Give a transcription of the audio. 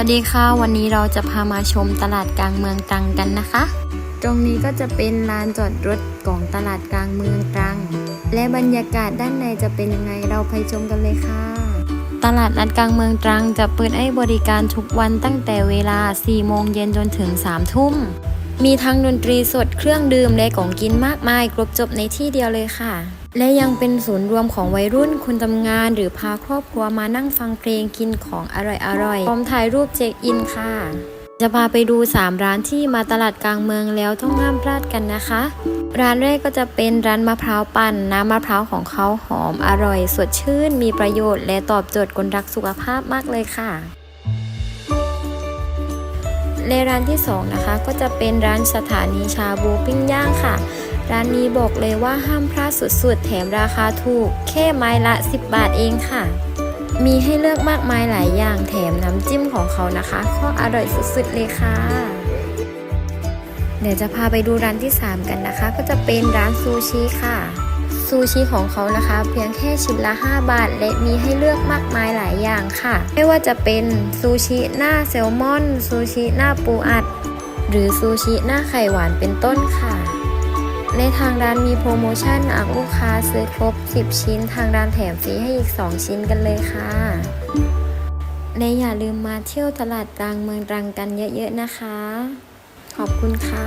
วัสดีค่ะ วันนี้เราจะพามาชมตลาดกลางเมืองตรังกันนะคะ ตรงนี้ก็จะเป็นลานจอดรถของตลาดกลางเมืองตรัง และบรรยากาศด้านในจะเป็นยังไงเราไปชมกันเลยค่ะ ตลาดนัดกลางเมืองตรังจะเปิดให้บริการทุกวันตั้งแต่เวลา 4 โมงเย็นจนถึง 3 ทุ่ม มีทั้งดนตรีสดเครื่องดื่มและของกินมากมาย ครบจบในที่เดียวเลยค่ะ และยังเป็นศูนย์รวมของวัยรุ่นคนทำงาน หรือพาครอบครัวมานั่งฟังเพลงกินของอร่อยๆพร้อมถ่ายรูปเช็คอินค่ะ จะพาไปดู 3 ร้านที่มาตลาดกลางเมืองแล้วต้องห้ามพลาดกันนะคะ ร้านแรกก็จะเป็นร้านมะพร้าวปั่น น้ำมะพร้าวของเขาหอมอร่อย สดชื่น มีประโยชน์ และตอบโจทย์คนรักสุขภาพมากเลยค่ะ และร้านที่สองนะคะก็จะเป็นร้านสถานีชาบูปิ้งย่างค่ะ ร้านนี้บอกเลยว่าห้ามพลาดสุดๆ แถมราคาถูก แค่ไม้ละ 10 บาทเองค่ะ มีให้เลือกมากมายหลายอย่างแถมน้ำจิ้มของเขานะคะก็อร่อยสุดๆเลยค่ะ เดี๋ยวจะพาไปดูร้านที่ 3 กันนะคะ ก็จะเป็นร้านซูชิค่ะ ซูชิของเขานะคะ เพียงแค่ชิ้นละ 5 บาท และมีให้เลือกมากมายหลายอย่างค่ะ ไม่ว่าจะเป็นซูชิหน้าแซลมอน ซูชิหน้าปูอัด หรือซูชิหน้าไข่หวานเป็นต้นค่ะ ในทางร้านมีโปรโมชั่นหากลูกค้าซื้อครบ 10 ชิ้น ทางร้านแถมฟรีให้อีก 2 ชิ้นกันเลยค่ะและอย่าลืมมาเที่ยวตลาดกลางเมืองตรังกันเยอะๆนะคะ ขอบคุณค่ะ